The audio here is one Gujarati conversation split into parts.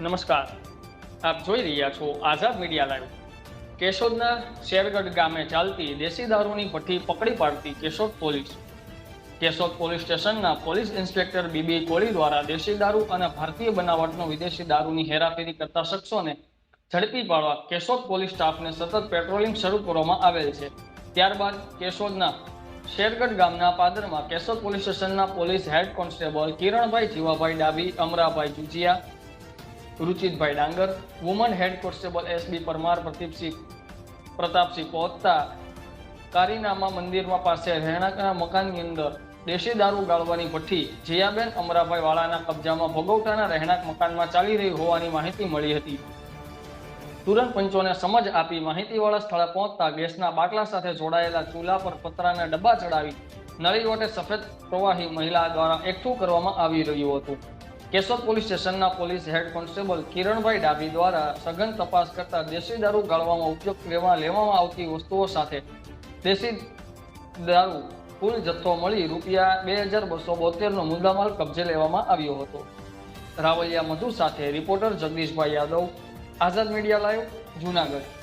નમસ્કાર. આપ જોઈ રહ્યા છો આઝાદ મીડિયા લાઈવ. કેશોદના શેરગઢ ગામે ચાલતી દેશી દારૂની ભઠ્ઠી પકડી પાડતી કેશોદ પોલીસ. કેશોદ પોલીસ સ્ટેશનના police inspector B B Koli દ્વારા દેશી દારૂ અને ભારતીય બનાવટનો વિદેશી દારૂની હેરાફેરી કરતા શખ્સોને ઝડપી પાડવા કેશોદ પોલીસ સ્ટાફને સતત પેટ્રોલિંગ શરૂ કરવામાં આવેલ છે. ત્યારબાદ કેશોદના શેરગઢ ગામના પાદરમાં કેશોદ પોલીસ સ્ટેશનના police head constable Kiranbhai Jivabhai Dabhi Amrabhai Chuchiya Ruchitbhai Dangar woman head constable S B Parmar, Pradipsinh, Pratapsinh પહોંચતા કારીનામા મંદિરમાં પાસે રહેણાંકના મકાનની અંદર દેશી દારૂ ગાળવાની ભઠ્ઠી જયાબેન અમરાભાઈ વાળાના કબજામાં ભોગવટાના રહેણાંક મકાનમાં ચાલી રહી હોવાની માહિતી મળી હતી. તુરંત પંચોને સમજ આપી માહિતીવાળા સ્થળે પહોંચતા ગેસના બાટલા સાથે જોડાયેલા ચૂલા પર પતરાના ડબ્બા ચડાવી નળી વટે સફેદ પ્રવાહી મહિલા દ્વારા એકઠું કરવામાં આવી રહ્યું હતું. કેશોદ પોલીસ સ્ટેશનના police head constable Kiranbhai Dabhi દ્વારા સઘન તપાસ કરતા દેશી દારૂ ગાળવામાં ઉપયોગ લેવા લેવામાં આવતી વસ્તુઓ સાથે દેશી દારૂ કુલ જથ્થો મળી રૂપિયા બે હજાર બસો બોતેરનો મુદ્દામાલ કબજે લેવામાં આવ્યો હતો રાવલિયા મધુ સાથે reporter Jagdishbhai Yadav, Azad media live, Junagadh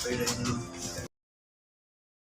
Thank you.